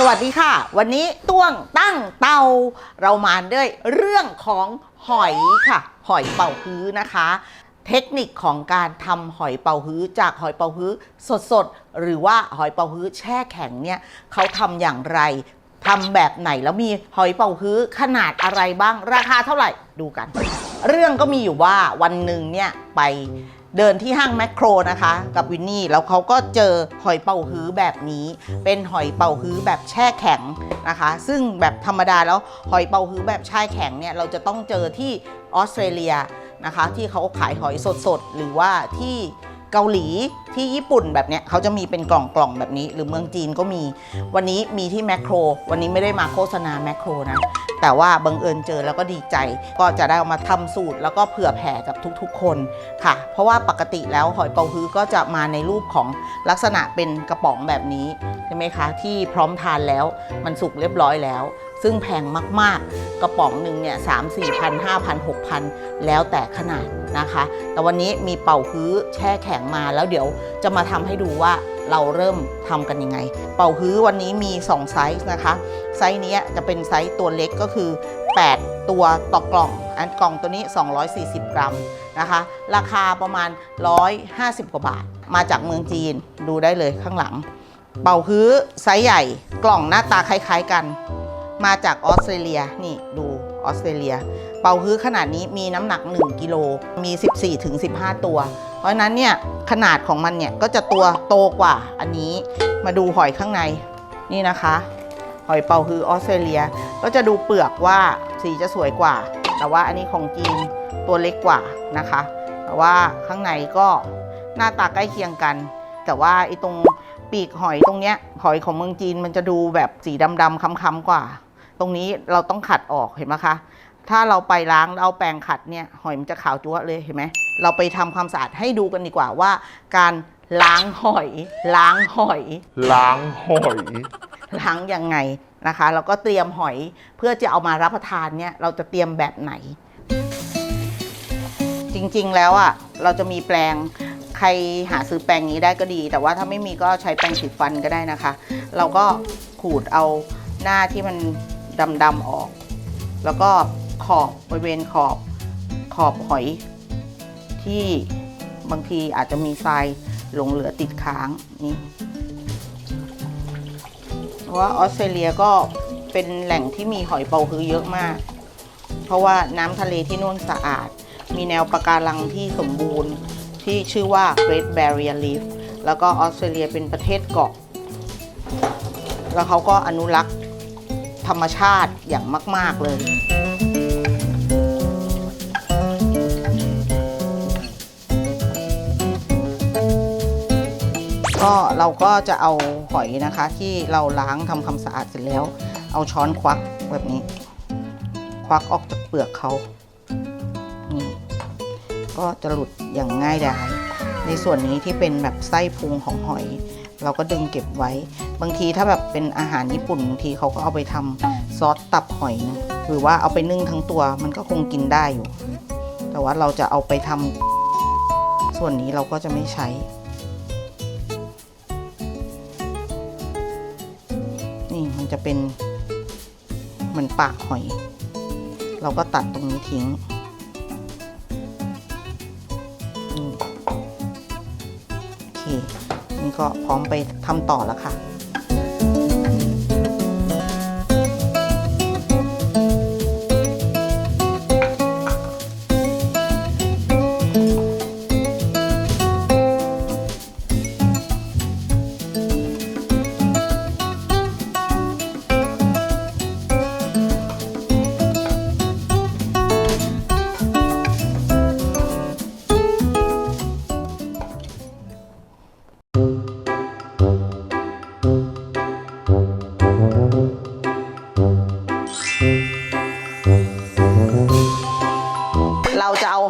สวัสดีค่ะ วันนี้ต้วงตั้งเตาเรามาด้วยเรื่องของหอยค่ะ หอยเป่าฮื้อนะคะ เทคนิคของการทำหอยเป่าฮื้อ จากหอยเป่าฮื้อสดๆ หรือว่าหอยเป่าฮื้อแช่แข็งเนี่ยเขาทำอย่างไรทำแบบไหนแล้วมีหอยเป่าฮื้อขนาดอะไรบ้างราคาเท่าไหร่ดูกัน เรื่องก็มีอยู่ว่าวันหนึ่งเนี่ยไป เดินที่ห้างแมคโครนะคะ กับวินนี่แล้วเขาก็เจอหอยเป่าฮื้อแบบนี้ เป็นหอยเป่าฮื้อแบบแช่แข็งนะคะ ซึ่งแบบธรรมดาแล้วหอยเป่าฮื้อแบบแช่แข็งเนี่ยเราจะต้องเจอที่ออสเตรเลียนะคะ ที่เขาขายหอยสดๆ หรือว่าที่เกาหลีที่ญี่ปุ่นแบบเนี้ยเขาจะมีเป็นกล่องๆแบบนี้ หรือเมืองจีนก็มี วันนี้มีที่แมคโคร วันนี้ไม่ได้มาโฆษณาแมคโครนะแต่ว่าบังเอิญเจอแล้วก็ดีใจ ก็จะได้เอามาทำสูตร แล้วก็เผื่อแผ่กับทุกๆ คนค่ะ เพราะว่าปกติแล้วหอยเปาฮื้อก็จะมาในรูปของลักษณะเป็นกระป๋องแบบนี้ใช่ไหมคะ ที่พร้อมทานแล้วมันสุกเรียบร้อยแล้ว ซึ่งแพงมากๆ กระป๋องหนึ่งเนี่ยสามสี่พันห้าพันหกพันแล้วแต่ขนาดนะคะ แต่วันนี้มีเป่าฮื้อแช่แข็งมาแล้วเดี๋ยวจะมาทำให้ดูว่า เราเริ่มทำกันยังไง เป่าฮื้อวันนี้มี 2 ไซส์นะคะ ไซส์นี้จะเป็นไซส์ตัวเล็กก็คือ 8 ตัวต่อกล่อง อันกล่องตัวนี้ 240 กรัมนะคะ ราคาประมาณ 150 กว่าบาท มาจากเมืองจีนดูได้เลยข้างหลัง เป่าฮื้อไซส์ใหญ่กล่องหน้าตาคล้ายๆกัน มาจากออสเตรเลียนี่ดูออสเตรเลีย เป่าฮื้อขนาดนี้มีน้ำหนัก 1 กิโลมี 14-15 ตัว เพราะฉะนั้นเนี่ยขนาดของมันเนี่ยก็จะตัวโตกว่าอันนี้มาดูหอยข้างในนี่นะคะ หอยเป่าฮือออสเตรเลีย ก็จะดูเปลือกว่าสีจะสวยกว่า แต่ว่าอันนี้ของจีนตัวเล็กกว่านะคะ แต่ว่าข้างในก็หน้าตาใกล้เคียงกัน แต่ว่าไอ้ตรงปีกหอยตรงเนี้ยหอยของเมืองจีนมันจะดูแบบสีดำๆค้ำๆกว่า ตรงนี้เราต้องขัดออกเห็นไหมคะ ถ้าเราไปล้างแล้วเอาแปรงขัดเนี่ยหอยมันจะขาวจั๊วะเลยเห็นไหมเราไปทำความสะอาดให้ดูกันดีกว่าว่า การล้างหอย ล้างหอย ล้างหอย ล้างยังไงนะคะแล้วก็เตรียมหอยเพื่อจะเอามารับประทานเนี่ยเราจะเตรียมแบบไหน จริงๆแล้วอะเราจะมีแปรงใครหาซื้อแปรงนี้ได้ก็ดี แต่ว่าถ้าไม่มีก็ใช้แปรงสีฟันก็ได้นะคะ เราก็ขูดเอาหน้าที่มันดำๆออก แล้วก็ ขอบบริเวณขอบขอบหอย ที่บางทีอาจจะมีทรายหลงเหลือติดค้างนี่เพราะว่าออสเตรเลียก็เป็นแหล่งที่มีหอยเปาฮือเยอะมาก เพราะว่าน้ำทะเลที่นู่นสะอาด มีแนวปะการังที่สมบูรณ์ที่ชื่อว่า Great Barrier Reef แล้วก็ออสเตรเลียเป็นประเทศเกาะ แล้วเขาก็อนุรักษ์ธรรมชาติอย่างมาก ๆ เลย ก็เราก็จะเอาหอยนะคะ ที่เราล้างทำความสะอาดเสร็จแล้ว เอาช้อนควักแบบนี้ ควักออกจากเปลือกเขานี่ก็จะหลุดอย่างง่ายดายในส่วนนี้ที่เป็นแบบไส้พุงของหอย เราก็ดึงเก็บไว้ บางทีถ้าแบบเป็นอาหารญี่ปุ่นบางทีเขาก็เอาไปทำซอสตับหอยนะหรือว่าเอาไปนึ่งทั้งตัวมันก็คงกินได้อยู่ แต่ว่าเราจะเอาไปทำส่วนนี้เราก็จะไม่ใช้ จะเป็นเหมือนปากหอย เราก็ตัดตรงนี้ทิ้งโอเค นี่ก็พร้อมไปทำต่อแล้วค่ะ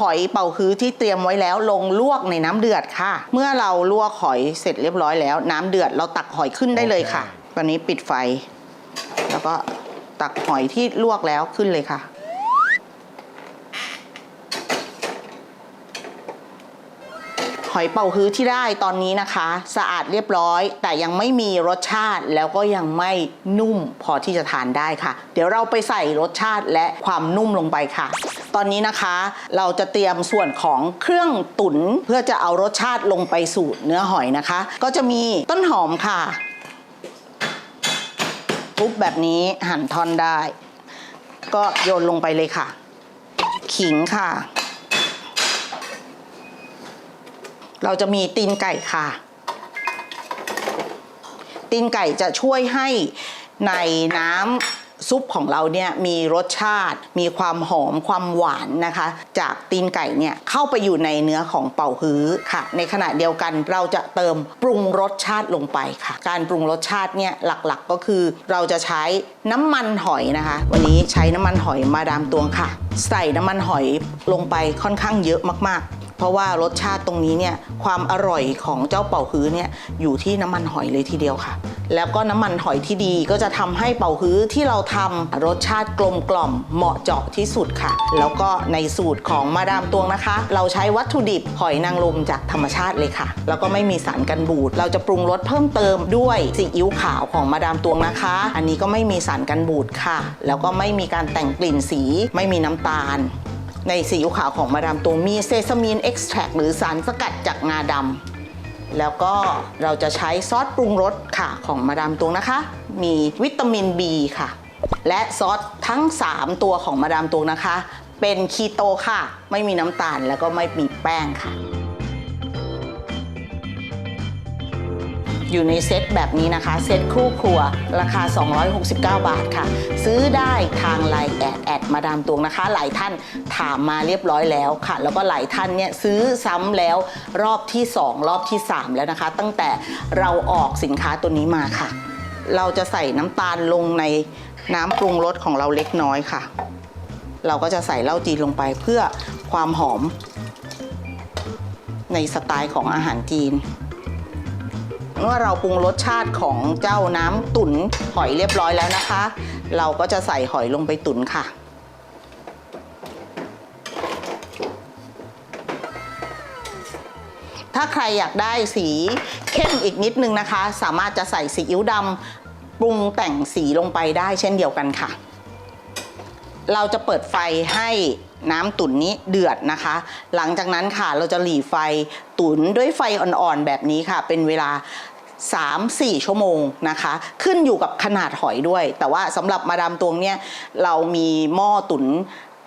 หอยเป่าฮื้อที่เตรียมไว้แล้วลงลวกในน้ำเดือดค่ะ เมื่อเราลวกหอยเสร็จเรียบร้อยแล้ว น้ำเดือดเราตักหอยขึ้นได้เลยค่ะ ตอนนี้ปิดไฟ แล้วก็ตักหอยที่ลวกแล้วขึ้นเลยค่ะหหอยเป่าฮื้อที่ได้ตอนนี้นะคะ สะอาดเรียบร้อย แต่ยังไม่มีรสชาติแล้วก็ยังไม่นุ่มพอที่จะทานได้ค่ะ เดี๋ยวเราไปใส่รสชาติและความนุ่มลงไปค่ะ ตอนนี้นะคะ เราจะเตรียมส่วนของเครื่องตุ๋นเพื่อจะเอารสชาติลงไปสู่เนื้อหอยนะคะ ก็จะมีต้นหอมค่ะทุบแบบนี้หั่นท่อนได้ ก็โยนลงไปเลยค่ะ ขิงค่ะ เราจะมีตีนไก่ค่ะ ตีนไก่จะช่วยให้ในน้ำ ซุปของเราเนี่ยมีรสชาติ มีความหอมความหวานนะคะ จากตีนไก่เนี่ยเข้าไปอยู่ในเนื้อของเป่าฮื้อค่ะ ในขณะเดียวกันเราจะเติมปรุงรสชาติลงไปค่ะ การปรุงรสชาติเนี่ยหลักๆก็คือ เราจะใช้น้ำมันหอยนะคะ วันนี้ใช้น้ำมันหอยมาดามตวงค่ะ ใส่น้ำมันหอยลงไปค่อนข้างเยอะมากๆเพราะว่ารสชาติตรงนี้เนี่ยความอร่อยของเจ้าเป่าฮื้อเนี่ยอยู่ที่น้ำมันหอยเลยทีเดียวค่ะ แล้วก็น้ำมันหอยที่ดีก็จะทำให้เป่าฮื้อที่เราทำรสชาติกลมกล่อมเหมาะเจาะที่สุดค่ะ แล้วก็ในสูตรของมาดามตวงนะคะ เราใช้วัตถุดิบหอยนางรมจากธรรมชาติเลยค่ะ แล้วก็ไม่มีสารกันบูดเราจะปรุงรสเพิ่มเติมด้วยซีอิ๊วขาวของมาดามตวงนะคะ อันนี้ก็ไม่มีสารกันบูดค่ะ แล้วก็ไม่มีการแต่งกลิ่นสีไม่มีน้ำตาลในซีอิ๊วขาวของมาดามตวงมีเซซามีนเอ็กซ์แทรหรือสารสกัดจากงาดำ แล้วก็เราจะใช้ซอสปรุงรสค่ะของมาดามตวงนะคะ มีวิตามิน B ค่ะ และซอสทั้ง 3 ตัวของมาดามตวงนะคะ เป็นคีโตค่ะ ไม่มีน้ำตาลแล้วก็ไม่มีแป้งค่ะ อยู่ในเซตแบบนี้นะคะ เซตคู่ครัวราคา 269 บาทค่ะ ซื้อได้ทางไลน์แอดแอดมาดามตวงนะคะ หลายท่านถามมาเรียบร้อยแล้วค่ะ แล้วก็หลายท่านเนี่ยซื้อซ้ำแล้วรอบที่ 2 รอบที่ 3 แล้วนะคะ ตั้งแต่เราออกสินค้าตัวนี้มาค่ะ เราจะใส่น้ำตาลลงในน้ำปรุงรสของเราเล็กน้อยค่ะ เราก็จะใส่เหล้าจีนลงไปเพื่อความหอม ในสไตล์ของอาหารจีน เมื่อเราปรุงรสชาติของเจ้าน้ำตุ๋นหอยเรียบร้อยแล้วนะคะ เราก็จะใส่หอยลงไปตุ๋นค่ะ ถ้าใครอยากได้สีเข้มอีกนิดนึงนะคะ สามารถจะใส่ซีอิ๊วดำปรุงแต่งสีลงไปได้เช่นเดียวกันค่ะ เราจะเปิดไฟให้ น้ำตุ๋นนี้เดือดนะคะ หลังจากนั้นค่ะเราจะหลีไฟตุ๋นด้วยไฟอ่อนๆแบบนี้ค่ะ เป็นเวลา 3-4 ชั่วโมงนะคะ ขึ้นอยู่กับขนาดหอยด้วย แต่ว่าสำหรับมาดามตวงเนี่ยเรามีหม้อตุ๋น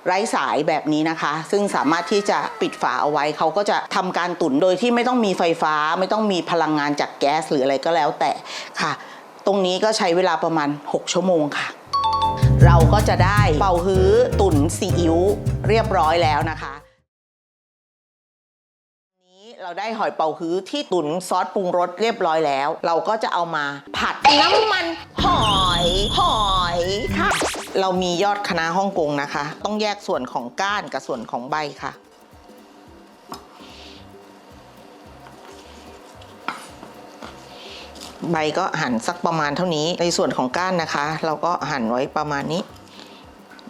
ไร้สายแบบนี้นะคะ ซึ่งสามารถที่จะปิดฝาเอาไว้เขาก็จะทำการตุ๋นโดยที่ไม่ต้องมีไฟฟ้า ไม่ต้องมีพลังงานจากแก๊สหรืออะไรก็แล้วแต่ค่ะ ตรงนี้ก็ใช้เวลาประมาณ 6 ชั่วโมงค่ะ เราก็จะได้เป่าฮื้อตุ๋นซีอิ๊วเรียบร้อยแล้วนะคะนี้เราได้หอยเป่าฮื้อที่ตุ๋นซอสปรุงรสเรียบร้อยแล้ว เราก็จะเอามาผัดน้ำมันหอยหอยค่ะ เรามียอดคณะฮ่องกงนะคะ ต้องแยกส่วนของก้านกับส่วนของใบค่ะ ใบก็หั่นสักประมาณเท่านี้ ในส่วนของก้านนะคะ เราก็หั่นไว้ประมาณนี้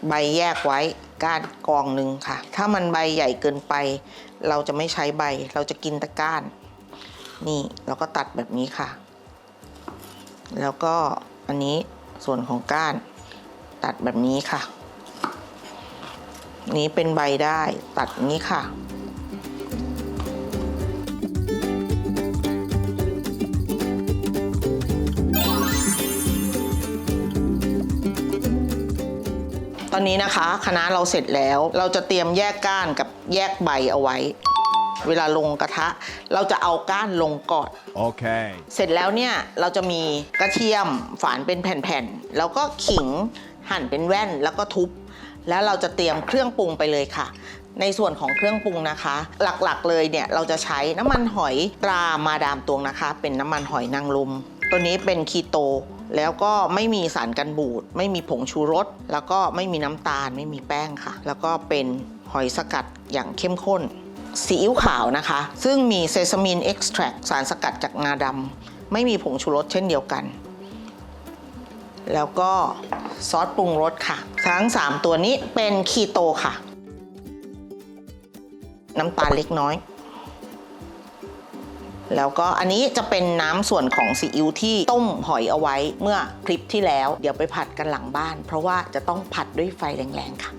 ใบแยกไว้ก้านกองหนึ่งค่ะ ถ้ามันใบใหญ่เกินไป เราจะไม่ใช้ใบ เราจะกินแต่ก้าน นี่เราก็ตัดแบบนี้ค่ะ แล้วก็อันนี้ส่วนของก้าน ตัดแบบนี้ค่ะ นี้เป็นใบได้ตัดนี้ค่ะ อนนี้นะคะคณะน้าเราเสร็จแล้ว เราจะเตรียมแยกก้านกับแยกใบเอาไว้ เวลาลงกระทะ เราจะเอาก้านลงก่อน Okay. เสร็จแล้วเนี่ยเราจะมีกระเทียมฝานเป็นแผ่นๆ แล้วก็ขิงหั่นเป็นแว่นแล้วก็ทุบ แล้วเราจะเตรียมเครื่องปรุงไปเลยค่ะ ในส่วนของเครื่องปรุงนะคะ หลักๆเลยเนี่ยเราจะใช้น้ำมันหอยตรามาดามตวงนะคะ เป็นน้ำมันหอยนางรมตัวนี้เป็นคีโตแล้วก็ไม่มีสารกันบูด ไม่มีผงชูรส แล้วก็ไม่มีน้ำตาล ไม่มีแป้งค่ะ แล้วก็เป็นหอยสกัดอย่างเข้มข้น ซีอิ๊วขาวนะคะ ซึ่งมีเซซามินเอ็กซ์แทรสารสกัดจากงาดำ ไม่มีผงชูรสเช่นเดียวกัน แล้วก็ซอสปรุงรสค่ะ ทั้ง 3 ตัวนี้เป็นคีโตค่ะ น้ำตาลเล็กน้อย แล้วก็อันนี้จะเป็นน้ำส่วนของซีอิ๊วที่ต้มหอยเอาไว้เมื่อคลิปที่แล้ว เดี๋ยวไปผัดกันหลังบ้าน เพราะว่าจะต้องผัดด้วยไฟแรงๆค่ะ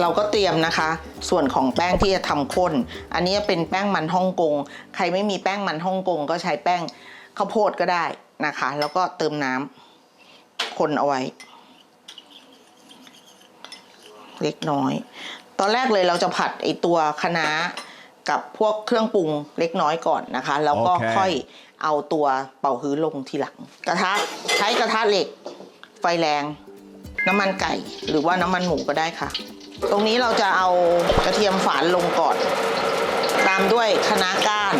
เราก็เตรียมนะคะ ส่วนของแป้งที่จะทำข้น อันนี้เป็นแป้งมันฮ่องกง ใครไม่มีแป้งมันฮ่องกง ก็ใช้แป้งข้าวโพดก็ได้นะคะ แล้วก็เติมน้ำคนเอาไว้ เล็กน้อย ตอนแรกเลยเราจะผัดไอตัวคะน้า กับพวกเครื่องปรุงเล็กน้อยก่อนนะคะ แล้วก็โอเค ค่อยเอาตัวเป่าฮื้อลงทีหลัง กระทะใช้กระทะเหล็ก ไฟแรง น้ำมันไก่ หรือว่าน้ำมันหมูก็ได้ค่ะ ตรงนี้เราจะเอากระเทียมฝานลงก่อน ตามด้วยคะน้าก้าน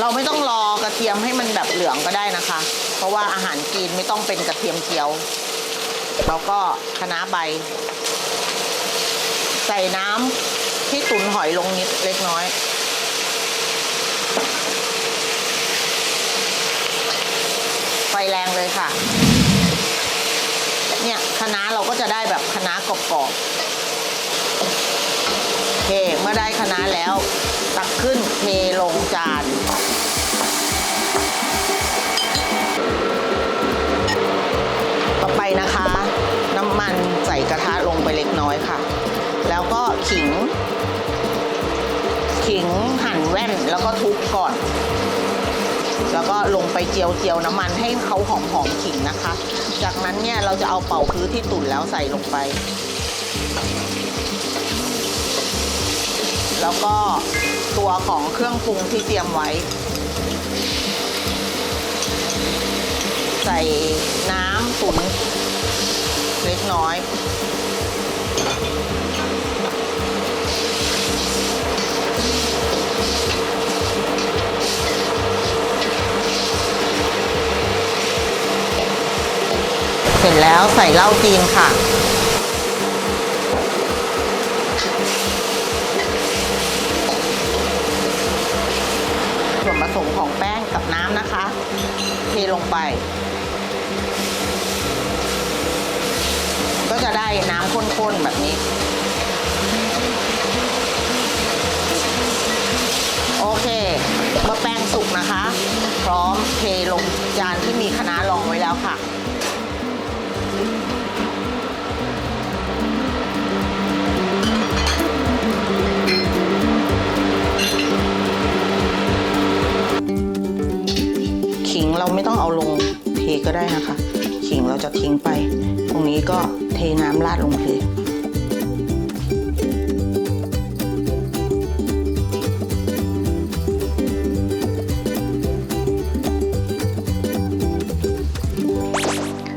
เราไม่ต้องรอกระเทียมให้มันแบบเหลืองก็ได้นะคะเพ ราะว่าอาหารจีนไม่ต้องเป็นกระเทียมเจียว แล้วก็คะน้าใบ ใส่น้ำที่ตุนหอยลงนิดเล็กน้อย ไฟแรงเลยค่ะ เนี่ยคะน้าเราก็จะได้แบบคะน้ากรอบๆโอเค เมื่อได้คะน้าแล้ว ตักขึ้นเทลงจาน นะคะ น้ำมันใส่กระทะลงไปเล็กน้อยค่ะ แล้วก็ขิง ขิงหั่นแว่นแล้วก็ทุบก่อน แล้วก็ลงไปเจียวเจียวน้ำมันให้เขาหอมหอมๆขิงนะคะ จากนั้นเนี่ยเราจะเอาเป่าพื้นที่ตุ๋นแล้วใส่ลงไป แล้วก็ตัวของเครื่องปรุงที่เตรียมไว้ ส่น้ำตุ๋นเล็กน้อยเสร็จแล้วใส่เหล้าจีนค่ะ ส่วนผสมของแป้งกับน้ำนะคะ เทลงไป น้ำข้นๆแบบนี้ โอเคเมื่อแป้งสุกนะคะ พร้อมเทลงจานที่มีคณะรองไว้แล้วค่ะขิงเราไม่ต้องเอาลงเทก็ได้นะคะ ขิงเราจะทิ้งไป รงนี้ก็เทน้ำราดลงเลย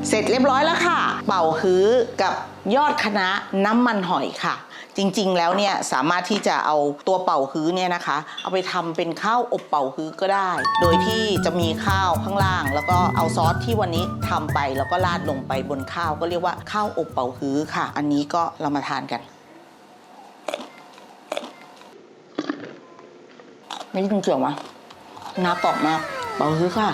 เสร็จเรียบร้อยแล้วค่ะ เป่าฮื้อกับยอดคณะน้ำมันหอยค่ะ จริงๆ แล้วเนี่ยสามารถที่จะเอาตัวเป่าฮื้อเนี่ยนะคะ เอาไปทำเป็นข้าวอบเป่าฮื้อก็ได้ โดยที่จะมีข้าวข้างล่าง แล้วก็เอาซอสที่วันนี้ทำไปแล้วก็ราดลงไปบนข้าวก็เรียกว่าข้าวอบเป่าฮื้อค่ะ อันนี้ก็เรามาทานกันไม่ได้ยินเสียงวะน้ำตอกมากเป่าฮื้อค่ะ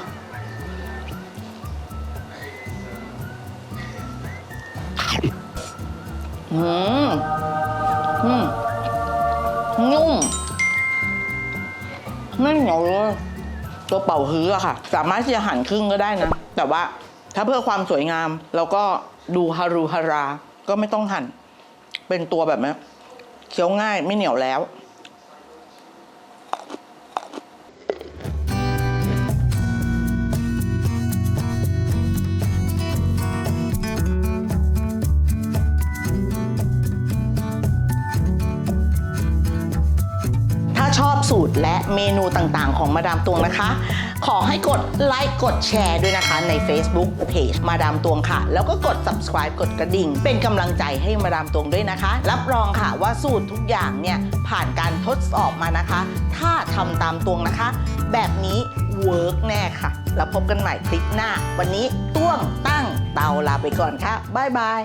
อืม อืมนุ่มไม่เหนียวเลยตัวเป่าฮื้ออะค่ะ สามารถที่จะหั่นครึ่งก็ได้นะ แต่ว่าถ้าเพื่อความสวยงามแล้วก็ดูฮารูฮารา ก็ไม่ต้องหั่น เป็นตัวแบบนี้เคี้ยวง่ายไม่เหนียวแล้ว สูตรและเมนูต่างๆ ของมาดามตวงนะคะ ขอให้กดไลค์กดแชร์ด้วยนะคะใน Facebook Page มาดามตวงค่ะ แล้วก็กด subscribe กดกระดิ่ง เป็นกำลังใจให้มาดามตวงด้วยนะคะ รับรองค่ะว่าสูตรทุกอย่างเนี่ยผ่านการทดสอบมานะคะ ถ้าทำตามตวงนะคะ แบบนี้เวิร์กแน่ค่ะ แล้วพบกันใหม่คลิปหน้า วันนี้ต้วงตั้งเตาลาไปก่อนค่ะบ๊ายบาย